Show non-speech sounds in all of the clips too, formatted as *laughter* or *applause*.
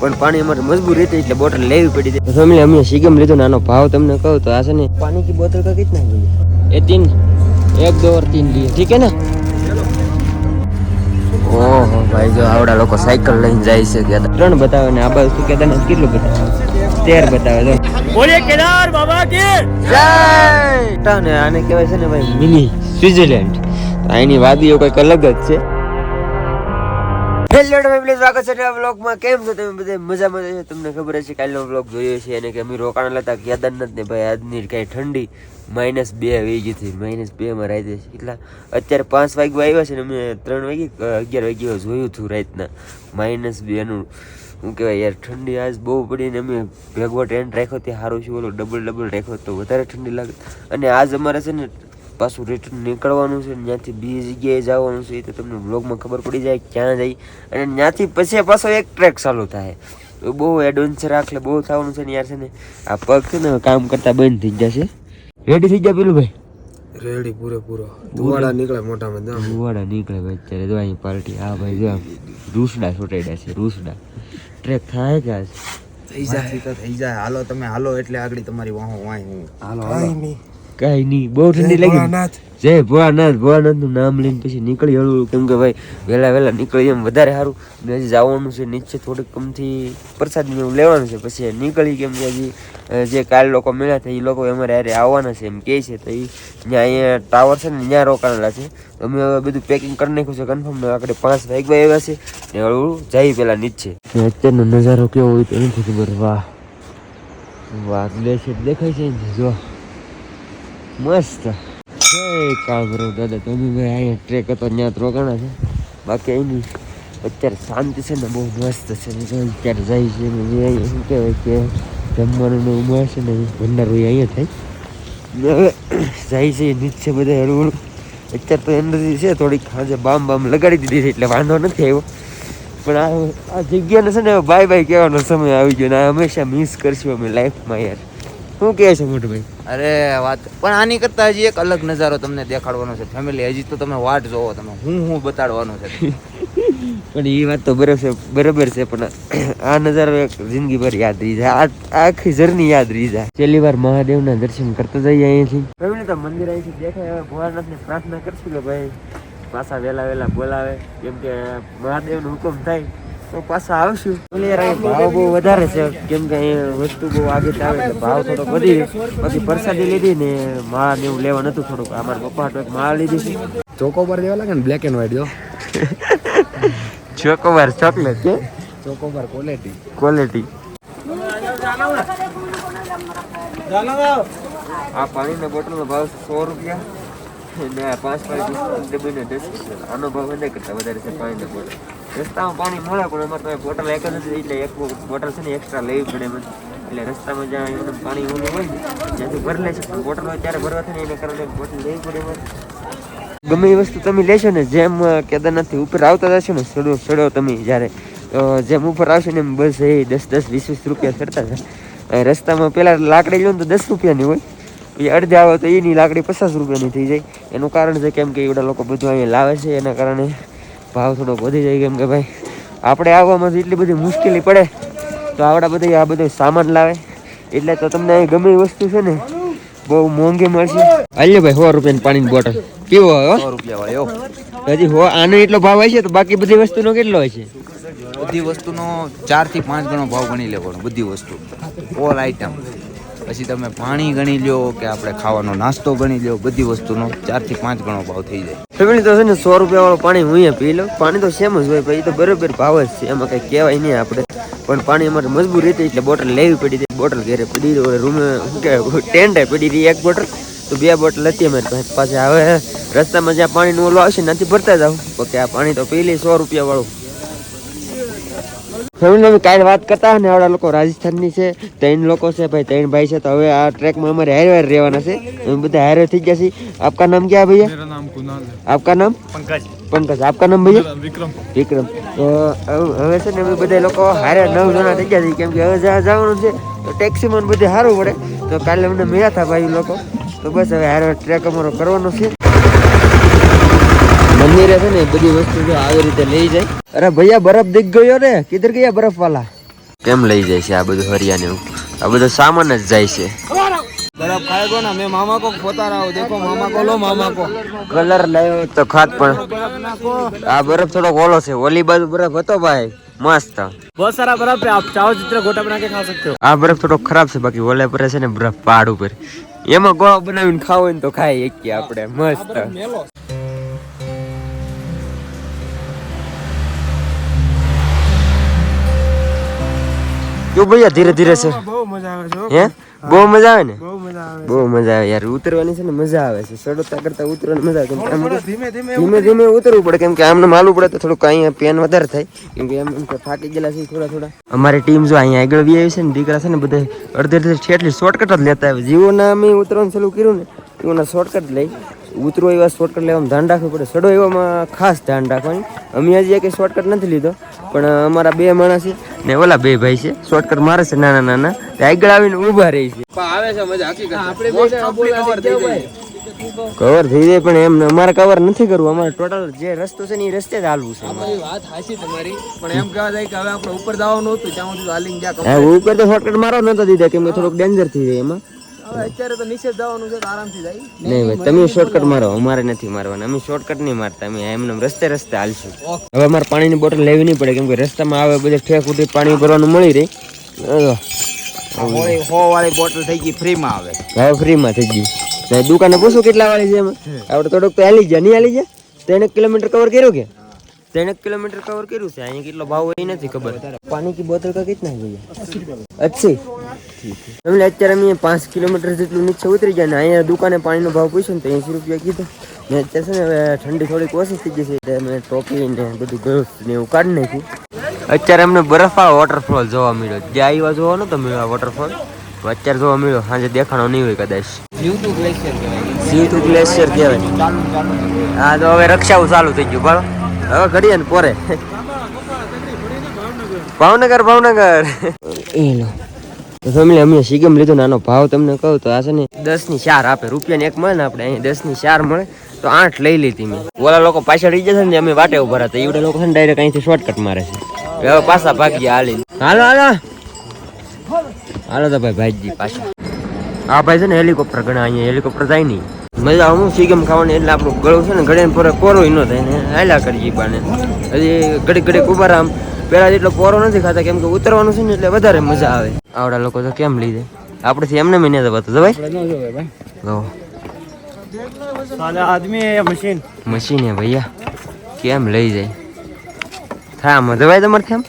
પણ પાણી અમારે મજબૂર હતી એટલે બોટલ લેવી પડી હતી. ફેમિલી અમે સીગમ લીધો ને ભાવ તમને કહું તો આ ને પાણી કી બોટલ કા કિતના બોલી એ તીન એક દો તીન લીએ. ઠીક હે ના? ઓહો ભાઈ જો આવડા લોકો સાયકલ લઈને જાય છે કે ત્રણ બતાવે ને આ બાજુ શું કેદાર કેટલું બતાવે? તેર બતાવે જો. બોલે કેદાર બાબા કે! જય! ટાને આને કહેવાય છે ને ભાઈ મિની સ્વિટ્ઝરલેન્ડ અહીંની વાદીઓ કંઈક અલગ જ છે. હેલો ફેમિલી, સ્વાગત છે નવા વ્લોગમાં કેમ છો તમે બધા? મજામાં છો તમને ખબર છે કાલનો વ્લોગ જોયો છે અને કે અમે રોકાણ લેતા કેદારનાથ ને ભાઈ, આજની કઈ ઠંડી માઇનસ બે આવી ગઈ હતી. માઇનસ બે માં રાતે એટલા અત્યારે પાંચ વાગ્યા આવ્યા છે ને અમે ત્રણ વાગે અગિયાર વાગ્યા જોયું હતું રાતના. માઇનસ બે નું, શું કહેવાય યાર, ઠંડી આજ બહુ પડી ને અમે ભેગો ટેન્ટ રાખ્યો તે સારું છે ઓલો ડબલ ડબલ રાખ્યો તો વધારે ઠંડી લાગે. અને આજ અમારે છે ને પાછું રિટર્ન નીકળવાનું છે ને ત્યાંથી બીજી જગ્યાએ જવાનું છે એ તો તમને બ્લોગમાં ખબર પડી જાય ક્યાં જઈ. અને ત્યાંથી પછી પાછો એક ટ્રેક ચાલુ થાય. તો બહુ એડવેન્ચર આખલે બહુ થવાનું છે ને યાર છે ને આ પગ છે ને કામ કરતા બંધ થઈ જશે રેડી થઈ ગયા પેલું ભાઈ? રેડી પૂરેપૂરો. ધુવાડા નીકળે મોટામાં દમ ધુવાડા નીકળે ભાઈ અત્યારે જો અહીં પાર્ટી હા ભાઈ જો રૂસડા છોટાડ્યા છે રૂસડા. ટ્રેક થાય કે થઈ જાય. તો થઈ જાય. હાલો તમે હાલો એટલે આગળ તમારી વાહો વાય હું. હાલો હાલો. કઈ નહીં બહુ ઠંડી લાગી. જય ભોળાનાથ ભોળાનાથનું નામ લઈને પછી નીકળી હળવું કેમ કે ભાઈ. વહેલા વહેલા નીકળી એમ વધારે સારું. ને હજી જવાનું છે નીચે થોડીક કમથી પ્રસાદ એવું લેવાનું છે પછી નીકળી કેમ કે હજી જે કાલ લોકો મળ્યા હતા એ લોકો અમારે હારે આવવાના છે એમ કહે છે. તો એ ત્યાં અહીંયા ટાવર છે ને ત્યાં રોકાણેલા છે. અમે હવે બધું પેકિંગ કરી નાખ્યું છે કન્ફર્મ આપણે પાંચ વાગ્યા આવ્યા છે. ને હળવું જઈ પેલા નીચે. અત્યારનો નજારો કેવો હોય તો નથી ખબર. વાહ. વાહ છે દેખાય છે જો મસ્ત. જય કાબરો દાદા, તમે ભાઈ અહીંયા ટ્રેક હતો, ત્યાં રોકાણા છે. બાકી અહીંની અત્યારે શાંતિ છે ને, બહુ મસ્ત છે. અત્યારે જાય છે ને અહીંયા શું કહેવાય કે જમવાનું ને એવું છે ને ભંડારું અહીંયા થાય. હવે જાય છે નીચે બધા હળવું અત્યારે તો એનર્જી છે, થોડીક આજે બામ બામ લગાડી દીધી છે, એટલે વાંધો નથી આવ્યો. પણ આ આ જગ્યાને છે ને બાય બાય કહેવાનો સમય આવી ગયો ને, આ હંમેશા મિસ કરશું અમે લાઈફમાં યાર. શું કહે છે મોટભાઈ? અરે વાત પણ આની કરતા હજી એક અલગ નજારો તમને દેખાડવાનો છે. ફેમિલી હજી તો તમે વાટ જોવો તમે. હું હું બતાડવાનો છે. *laughs* પણ એ વાત તો બરાબર છે બરાબર છે પણ આ નજારો એક જિંદગી ભર યાદ રહી જાય. આ આ આખી જર્ની યાદ રહી જાય. છેલ્લી વાર મહાદેવના દર્શન કરતા જઈએ અહીંયાથી ફેમિલી તો મંદિર અહીંથી દેખાય હવે ભોળાનાથને પ્રાર્થના કરશું કે ભાઈ પાછા વહેલા વહેલા બોલાવે. કેમ કે મહાદેવનો હુકમ થાય. તો પાછા આવશું. ભાવ બહુ વધારે છે. કેમ કે અહીંયા વસ્તુ બહુ આગળ આવે એટલે ભાવ થોડો વધી પછી પ્રસાદી લીધી ને માળ ને એવું લેવા નતું થોડુંક. અમારા પપ્પા તો એક માળ લીધી છે. ચોકોબાર જેવા લાગે ને બ્લેક એન્ડ વ્હાઈટ જો. *laughs* ચોકોબાર ચોકલેટ કે ચોકોબાર ક્વોલિટી ક્વોલિટી આ પાણીના બોટલનો ભાવ સો રૂપિયા. ને પાંચ પાંચ ડબ્બીને દસ રૂપિયા આનો ભાવ વધારે કરતા વધારે છે પાણીના બોટલ. રસ્તામાં પાણી મળે, પણ અમારે તો બોટલ એક જ એટલે એક બોટલ છે ને એક્સ્ટ્રા લેવી પડે મને એટલે રસ્તામાં જ્યાં પાણી ઓલું હોય ને, ત્યાંથી ભરી લે છે. બોટલ હોય ત્યારે ભરવા થાય ને, એને કારણે બોટલ લેવી પડે અમારે ગમે એ વસ્તુ તમે લેશો ને, જેમ કેદારનાથથી ઉપર આવતા જશો ને, સડો સડો તમે જ્યારે જેમ ઉપર આવશો ને એમ બસ એ દસ દસ, વીસ વીસ રૂપિયા ચડતા છે રસ્તામાં પહેલાં લાકડી લો ને તો દસ રૂપિયાની હોય. એ અડધે આવે તો એની લાકડી પચાસ રૂપિયાની થઈ જાય. એનું કારણ છે કેમ કે એવડા લોકો બધું અહીંયા લાવે છે, એના કારણે ભાવ થોડોક વધી જાય કેમ કે ભાઈ આપણે આવવામાં એટલી બધી મુશ્કેલી પડે તો આવડા બધા આ બધો સામાન લાવે. એટલે તો તમને અહીં ગમે એ વસ્તુ છે ને બહુ મોંઘી મળશે. હાલ્યો ભાઈ સો રૂપિયાની પાણીની બોટલ. કેવો હોય સો રૂપિયા વાળો હજી હો આનો એટલો ભાવ હોય છે તો બાકી બધી વસ્તુનો કેટલો હોય છે? બધી વસ્તુનો ચારથી પાંચ ગણો ભાવ ગણી લેવાનો બધી વસ્તુ. ઓલ આઈટમ પછી તમે પાણી ગણી લ્યો કે આપણે ખાવાનો નાસ્તો ગણી લ્યો, બધી વસ્તુનો ચારથી પાંચ ગણો ભાવ થઈ જાય. ફેમિલી તો ને સો રૂપિયા વાળું પાણી હું પી લઉં. પાણી તો સેમ જ હોય ભાઈ તો બરોબર ભાવ જ છે. એમાં કઈ કહેવાય નહીં આપણે. પણ પાણી અમારે મજબૂરી હતી, એટલે બોટલ લેવી પડી હતી. બોટલ ઘરે પડી રૂમ ટેન્ટે પડી હતી એક બોટલ. તો બે બોટલ હતી અમારી પાસે. હવે રસ્તામાં જ્યાં પાણીનું ઓલું આવશે નથી ભરતા જાવ કે આ પાણી તો પી લઈ સો રૂપિયા વાળું રવિનભાઈ કાલ વાત કરતા ને આવડા લોકો રાજસ્થાનની છે ત્રણ લોકો છે ભાઈ ત્રણ ભાઈ છે તો હવે આ ટ્રેકમાં અમારે હેર હેર રહેવાના છે. અમે બધા હેર થઈ ગયા છીએ. આપકા નામ ક્યાં ભૈયા? આપકા નામ? પંકજ. પંકજ. આપકા નામ ભાઈ વિક્રમ. વિક્રમ. તો હવે છે ને અમે બધા લોકો હારે નવ જણા થઈ ગયા છીએ. કેમ કે હવે જ્યાં જવાનું છે તો ટેક્સીમાં બધે સારું પડે. તો કાલે અમને મળ્યા હતા ભાઈ લોકો. તો બસ હવે હારે ટ્રેક અમારો કરવાનો છે. મંદિરે છે ને બધી વસ્તુ આવી રીતે લઈ જાય. અરે ભૈયા બરફ દીખ ગયો ને કીધર ગયા બરફ વાલા કેમ લઈ જાય છે આ બધું હરિયાને આ બધું સામાન જ જાય છે. બરફ આ બરફ થોડો ઓલો છે ઓલી બરફ હતો ભાઈ મસ્ત. આ બરફ થોડો ખરાબ છે બાકી ઓલે પર છે ને બરફ પહાડ ઉપર. એમાં ગોળો બનાવીને ખાવો ને તો ખાઈ શકીએ આપણે મસ્ત. જો ભૈયા ધીરે ધીરે છે. બહુ મજા આવે છે હે. બહુ મજા આવે ને? બહુ મજા આવે બહુ મજા આવે. યાર ઉતરવાની છે ને મજા આવે છે. સડોતા કરતા ઉતરવાની મજા આવે ધીમે ધીમે ધીમે ધીમે ઉતરવું પડે કેમ કે આમને માલું પડે તો થોડુંક અહીંયા પેન વધારે થાય. કેમ કે એમ તો ગયેલા છે થોડા થોડા. અમારી ટીમ જો અહીંયા આગળ બી આવી છે ને દીકરા છે ને બધા અડધે અડધે છેટલી શોર્ટકટ જ લેતા આવે જીવોના અમે ઉતરવાનું ચાલુ કર્યું ને જીવોના શોર્ટકટ લઈ. ઉતરો એવા શોર્ટકટ લેવામાં ધ્યાન રાખવું પડે. સડો એવામાં ખાસ ધ્યાન રાખવાની. અમે હજી એક શોર્ટકટ નથી લીધો પણ અમારા બે માણસ છે ને ઓલા બે ભાઈ છે. શોર્ટકટ મારે છે નાના નાના. તે આગળ આવીને ઊભા રહી છે. આવે છે મજા હકીકત આપણે કવર થઈ જાય પણ એમ અમારે કવર નથી કરવું. અમારે ટોટલ જે રસ્તો છે ને એ રસ્તે જ હાલવું છે. અમારે. વાત હાચી તમારી પણ એમ કહેવા જાય કે હવે આપણે ઉપર જવાનું હતું ત્યાં સુધી હાલીને જ્યાં ઉપર તો શોર્ટકટ મારો નતો દીધા કેમ કે થોડુંક ડેન્જર થઈ જાય એમાં. અત્યારે તો નીચે જવાનું છે આરામથી જાય. નહીં ભાઈ તમે શોર્ટકટ મારો અમારે નથી મારવાના. અમે શોર્ટકટ નહીં મારતા. અમે એમને રસ્તે રસ્તે હાલશું. હવે અમારે પાણીની બોટલ લેવી નહીં પડે કેમ કે રસ્તામાં આવે બધે ઠેક ઉઠી પાણી ભરવાનું મળી રહી. બોટલ થઈ ગઈ ફ્રીમાં આવે. હવે ફ્રીમાં થઈ ગઈ દુકાને પૂછું કેટલા વાળી છે એમાં? આપણે તો હાલી ગયા. નહીં હાલી ગયા? ત્રણ કિલોમીટર કવર કર્યું કે? ત્રણ કિલોમીટર કવર કર્યું છે. અહીંયા કેટલો ભાવ એ નથી ખબર. પાણી કી બોટલ કા કેટલા છે અચ્છી. નથી તમને અત્યારે અમે પાંચ કિલોમીટર જેટલું નીચે ઉતરી ગયા ને અહીંયા દુકાને પાણીનો ભાવ પૂછ્યો ને તો એંસી રૂપિયા કીધો. ને અત્યારે છે ને હવે ઠંડી થોડીક ઓછી થઈ ગઈ છે એટલે ટોપી ને બધું ગયું ને એવું કાઢી નાખ્યું. અત્યારે અમને બરફવાળો વોટરફોલ જોવા મળ્યો. જે આવ્યા જોવો ને તમે વોટરફોલ અત્યારે જોવા મળ્યો સાંજે દેખાણો નહીં હોય કદાચ. જીવતું ગ્લેશિયર કહેવાય. હા તો હવે રક્ષાઓ ચાલુ થઈ ગયું. બરાબર હવે ઘડીએ ને પોરે. ભાવનગર ભાવનગર. એનો તો અમે સિગમ લીધો નાનો ભાવ તમને કહું તો આ છે ને દસની ચાર આપે, રૂપિયા એક મળે ને આપણે અહીં દસની ચાર મળે, તો આઠ લઈ લીધી મેં. ઓલા લોકો પાછળ રહી જશે ને અમે વાટે ઊભા હતા એવડે લોકો છે ને ડાયરેક્ટ અહીંથી શોર્ટકટ મારે છે. હવે પાછા ભાગી હાલી હાલો હાલો. હાલો તો ભાઈ ભાઈજી પાછા. આ ભાઈ છે ને હેલિકોપ્ટર ગણા અહીંયા હેલિકોપ્ટર જાય નહીં. મજા હું સીગમ ખાવાની એટલે આપણું ગળું છે ને ઘડે પૂરે કોરો ન થાય ને હાલ્યા કરી બાને. હજી ઘડીક ઘડીક ઊભા રામ પેલા જેટલો કોરો નથી ખાતા, કેમ કે ઉતરવાનું છે ને એટલે વધારે મજા આવે. આવડા લોકો તો કેમ લીધે આપણેથી એમને મહિને તો બતો ભાઈ લો साला आदमी है या मशीन મશીન હે ભૈયા કેમ લઈ જાય થાય આમાં દવાઈ તમારે આમ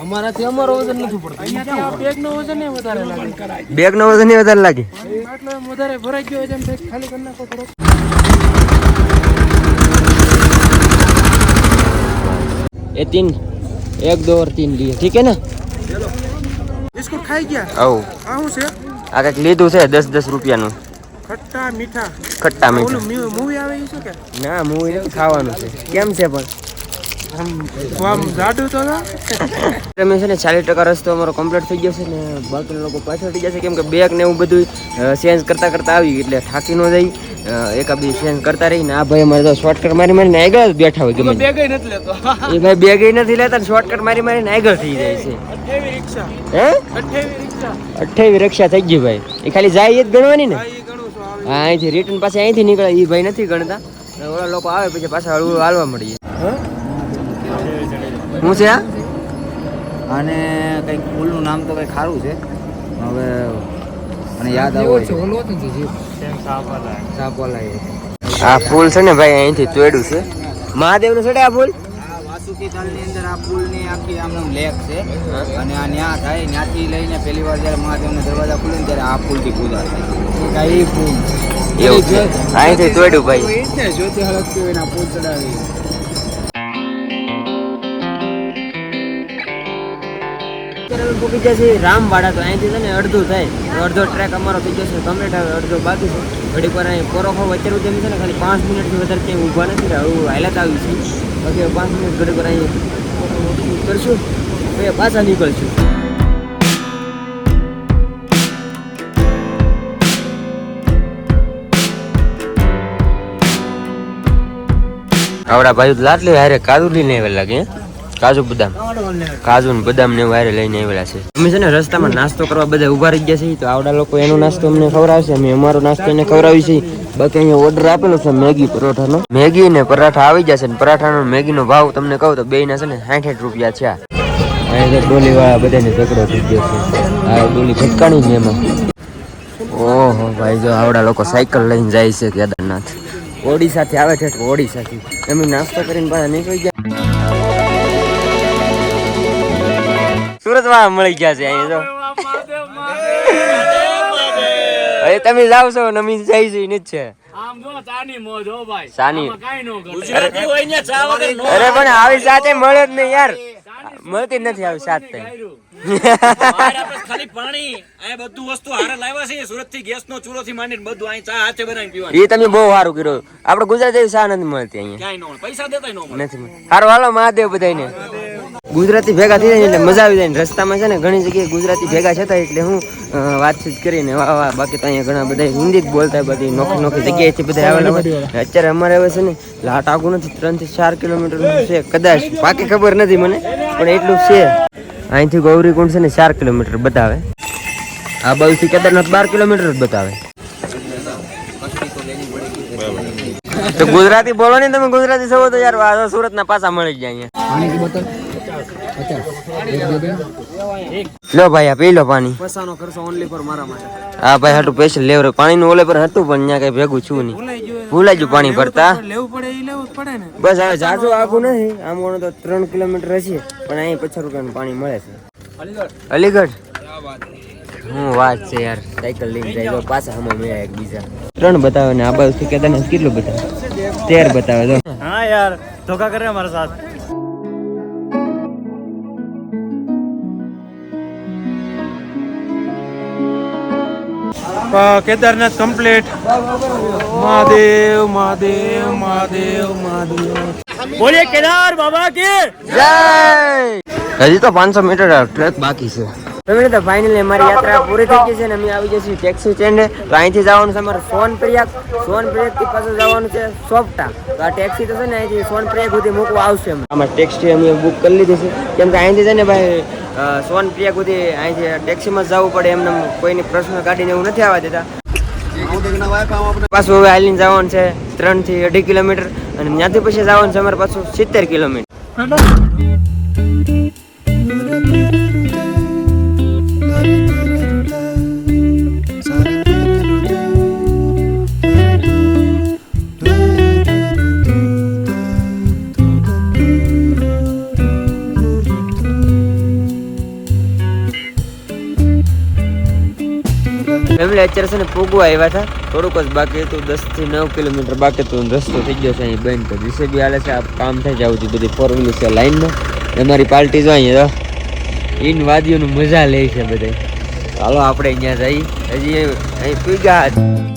અમારાથી અમારો વજન નથી પડતો અહીંયા બેગ નો વજન એ વધારે લાગે બેગ નો વજન ય વધારે લાગે એટલે વધારે ભરાઈ ગયો હોય તેમ થાય ખાલી કરી નાખો થોડો એ तीन एक दो और तीन लिए ठीक है ना બિસ્કુટ ખાઈ ગયા? આવું. આ શું છે? આ કંઈક લીધું છે દસ દસ રૂપિયાનું. ખટ્ટા મીઠા. ખટ્ટા મીઠા. મૂવી આવે છે કે? ના મૂવી ખાવાનું છે. કેમ છે પણ? અમે છે ને ચાલીસ ટકા રસ્તો અમારો કમ્પ્લીટ થઈ ગયો છે ને બાકીના લોકો પાછળ થઈ જશે કેમ કે બેગ ને એવું બધું ચેન્જ કરતા કરતા આવી એટલે થાકી ન જાય. એકાદ બી ચેન્જ કરતા રહીને આ ભાઈ અમારે તો શોર્ટકટ મારી મારીને આગળ જ બેઠા હોય ગમે. તે. બેગ નથી લેતો. એ ભાઈ બેગ નથી લેતા શોર્ટકટ મારી મારીને આગળ થઈ જાય છે. હે? અઠ્યાવી રક્ષા. થઈ ગઈ ભાઈ. એ ખાલી જાય એ જ ગણવાની ને. હા અહીંથી રિટર્ન પાસે અહીંથી નીકળે એ ભાઈ નથી ગણતા. ઓલા લોકો આવે પછી પાછા હળવું હાલવા મળીએ. હું છે આ અને કંઈક ફૂલનું નામ તો કંઈક સારું છે હવે મને યાદ આવે આ ફૂલ છે ને ભાઈ અહીંથી તોડ્યું છે. મહાદેવનું છે આ ફૂલ? આ વાસુકી તાલની અંદર આ પુલની આખી આમ લેક છે અને આ ન્યા થાય ત્યાંથી લઈને પહેલી વાર જ્યારે મહાદેવનો દરવાજા ખુલે ને ત્યારે આ પુલથી પૂજા થાય એ પુલ એવું છે. અહીંથી તોડ્યું ભાઈ. જ્યોતિ હળગતી હોય ને આ પુલ ચડાવી અમે પહોંચી ગયા રામવાડા તો અહીંથી છે ને અડધું થાય. અડધો ટ્રેક અમારો થઈ જશે કમ્પ્લીટ આવે અડધો બાકી છે. ઘડીક વાર અહીં પોરો ખાવ, અત્યારે સુધી છે ને ખાલી પાંચ મિનિટથી વધારે ક્યાંય ઊભા નથી હવે હાલત આવી છે. બાકી પાંચ મિનિટ ઘડીક વાર અહીં કરશું પછી પાછા નીકળશું. આવડા ભાઈ લાટલી હારે કાદુ લઈને આવે લાગે, હે? કાજુ બદામ. કાજુ ને બદામ ને વારે લઈને આવેલા છે. અમે છે ને રસ્તામાં નાસ્તો કરવા બધા ઊભા રહી ગયા છે તો આવડા લોકો એનો નાસ્તો અમને ખવડાવશે, અમે અમારો નાસ્તો એને ખવડાવી છે બાકી અહીંયા ઓર્ડર આપેલો છે મેગી પરોઠાનો. મેગી ને પરાઠા આવી જશે ને પરાઠાનો મેગીનો ભાવ તમને કહું તો બે ના છે ને સાઠ રૂપિયા છે અહીંયા ડોલી વાળા બધાને ઝઘડો થઈ ગયો છે. આ ડોલી ફટકાણી છે એમાં. ઓહો, ભાઈ જો આવડા લોકો સાયકલ લઈને જાય છે કેદારનાથ. ઓડિશાથી આવે છે ઓડિશાથી. એમ નાસ્તો કરીને પાછા નીકળી ગયા. સુરત વાળા મળી ગયા છે અહીંયા તો. હવે તમે જાવ છો ને અમે જઈ જઈ ને જ છે અરે પણ આવી. સાથે મળે જ નહીં યાર. મળતી જ નથી આવી સાથે. ખાલી પાણી આ બધું વસ્તુ હારે લાવ્યા છે સુરતથી ગેસ નો ચૂલો થી માંડીને બધું અહીં ચા હાથે બનાવીને પીવાની. એ તમે બહુ સારું કર્યું. આપણે ગુજરાતી શા નથી મળતી અહીંયા. ક્યાંય ન પૈસા દેતા ન નથી સારું હાલો મહાદેવ બધાને ગુજરાતી ભેગા થઈ જાય એટલે મજા આવી જાય રસ્તામાં છે ને ઘણી જગ્યાએ ગુજરાતી ભેગા થતા એટલે હું વાતચીત કરીને વાહ વાહ બાકી તો અહીંયા ઘણા બધા હિન્દી જ બોલતા બધી નોખી નોખી જગ્યાએથી બધા આવેલા હોય. અત્યારે અમારે હવે છે ને લાટ આગું નથી ત્રણથી ચાર કિલોમીટર છે કદાચ. બાકી ખબર નથી મને પણ એટલું છે. અહીંથી ગૌરીકુંડ છે ને ચાર કિલોમીટર બતાવે. આ બાજુથી કેદારનાથ બાર કિલોમીટર બતાવે. તો ગુજરાતી બોલો ને તમે ગુજરાતી છો તો યાર સુરત ના પાછા મળી જાય અહીંયા. લો ભાઈ આ પી લો પાણી. પૈસાનો ખર્ચો ઓનલી પર મારા માટે. હા ભાઈ હાટું સ્પેશિયલ લેવર પાણી નું ઓલે પર હતું પણ ત્યાં કઈ ભેગું છું નહીં. ભૂલાઈ ગયું પાણી ભરતા. લેવું પડે એ લેવું પડે ને. બસ હવે જાજુ આખું નહીં આમ ઓનો તો ત્રણ કિલોમીટર હશે પણ અહીં પચાસ રૂપિયાનું પાણી મળે છે. અલીગઢ. હું વાત છે. યાર સાયકલ લઈને જાય પાછા હમણાં મેળા એક બીજા ત્રણ બતાવે ને આ બાજુ કેદારનાથ કેટલું બતાવે? તેર બતાવે તો. હા યાર ધોકા કરે અમારા સાથે. કેદારનાથ કમ્પ્લીટ મહાદેવ મહાદેવ મહાદેવ મહાદેવ બોલીએ કેદાર બાબા કે જય હજી તો પાંચસો મીટર ટ્રેક બાકી છે. તમે તો ફાઇનલી અમારી યાત્રા પૂરી થઈ ગઈ છે ને અમે આવી જઈશું ટેક્સી સ્ટેન્ડે તો અહીંથી જવાનું છે અમારે સોન પ્રયાગ સોન પ્રયાગથી પાછું જવાનું છે સોપટા. તો આ ટેક્સી તો છે ને અહીંથી સોન પ્રયાગ સુધી મૂકવા આવશે અમે. આમાં ટેક્સી અમે બુક કરી લીધી છે. કેમ કે અહીંથી છે ને ભાઈ અ, સોન પ્રયાગ સુધી અહીંથી ટેક્સીમાં જવું પડે એમને કોઈની પ્રશ્ન કાઢીને એવું નથી આવવા દેતા. પાછું હવે હાલીને જવાનું છે ત્રણથી અઢી કિલોમીટર અને ત્યાંથી પછી જવાનું છે અમારે પાછું સિત્તેર કિલોમીટર. ફેમિલી અત્યારે છે ને પૂગવા આવ્યા હતા. થોડુંક જ બાકી હતું, દસથી નવ કિલોમીટર બાકી હતું રસ્તો થઈ ગયો છે અહીં બંધ. તો જીસે બી હાલે છે, આ કામ થઈ જવું છે બધી ફોર વ્હીલર છે લાઈનમાં અમારી પાર્ટી જો અહીંયા ઇન વાદીઓનું મજા લે છે બધે ચાલો આપણે અહીંયા જઈ હજી અહીં પૂગ્યા.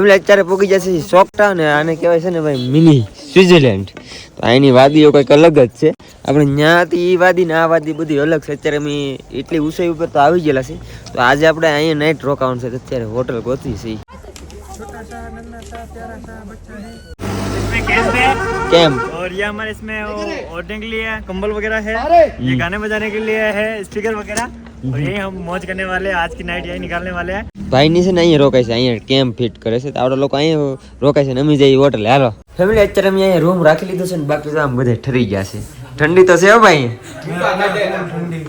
ફેમિલી અત્યારે પૂગી જશે સોકટા ને આને કહેવાય છે ને ભાઈ મિની સ્વિટ્ઝરલેન્ડ તો અહીંની વાદીઓ કંઈક અલગ જ છે આપણે ત્યાંથી એ વાદી ને આ વાદી બધી અલગ છે અત્યારે અમે એટલી ઊંચાઈ ઉપર તો આવી ગયેલા છે તો આજે આપણે અહીંયા નાઇટ રોકાવાનું છે તો અત્યારે હોટલ ગોતી છે કેમ और ये हमारे इसमें वो ओढ़ने के लिए कंबल वगैरह है ये गाने बजाने के लिए है स्पीकर वगैरह और यही हम मौज करने वाले हैं आज की नाइट यही निकालने वाले हैं ભાઈ ની છે ને અહીંયા રોકાય છે અહીંયા કેમ્પ ફિટ કરે છે તો આપણા લોકો અહીંયા રોકાય છે ને અમે જઈએ હોટલે હાલો ફેમિલી અત્યારે અમે અહીંયા રૂમ રાખી લીધો છે ને બાકી તો આમ બધે ઠરી ગયા છે ઠંડી તો છે હો ભાઈ.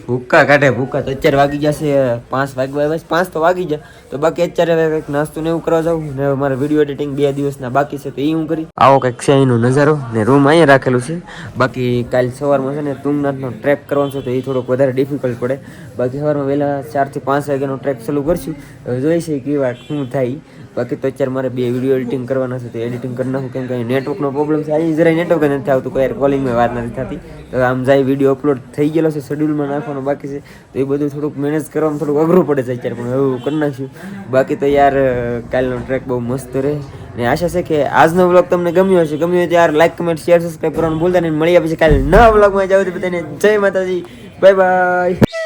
ભૂકા કાઢે ભૂકા તો અત્યારે વાગી જશે. પાંચ વાગવા બસ પાંચ તો વાગી જાય તો બાકી અત્યારે હવે કંઈક નાસ્તો ને એવું કરવા જાવ ને મારે વીડિયો એડિટિંગ બે દિવસના બાકી છે તો એ હું કરી. આવો કંઈક છે એનો નજારો. ને રૂમ અહીંયા રાખેલું છે. બાકી કાલ સવારમાં છે ને તુંગનાથનો ટ્રેક કરવાનો છે તો એ થોડોક વધારે ડિફિકલ્ટ પડે. બાકી સવારમાં વહેલા ચારથી પાંચ વાગ્યાનો ટ્રેક ચાલુ કરશું. જોઈશે કેવી વાત શું થાય. બાકી તો અત્યારે મારે બે વીડિયો એડિટિંગ કરવાના છે, તો એડિટિંગ કરી નાખું, કેમ કે નેટવર્કનો પ્રોબ્લેમ છે. અહીં જરાય નેટવર્ક નથી આવતું, કોઈ કોલિંગમાં વાત નથી થતી. તો આમ જાય વીડિયો અપલોડ થઈ ગયેલો છે શેડ્યુલમાં નાખવાનો બાકી છે. તો એ બધું થોડુંક મેનેજ કરવામાં થોડુંક અઘરું પડે છે અત્યારે, પણ એવું કરી નાખ્યું. બાકી તો યાર, કાલનો ટ્રેક બહુ મસ્ત રહે. અને આશા છે કે આજનો વ્લોગ તમને ગમ્યો હશે. ગમ્યો હોય તો યાર લાઈક કમેન્ટ શેર સબસ્ક્રાઈબ કરવાનું ભૂલતા નહીં. મળીએ પછી કાલે નવા વ્લોગમાં જાવ બધાને જય માતાજી. Bye bye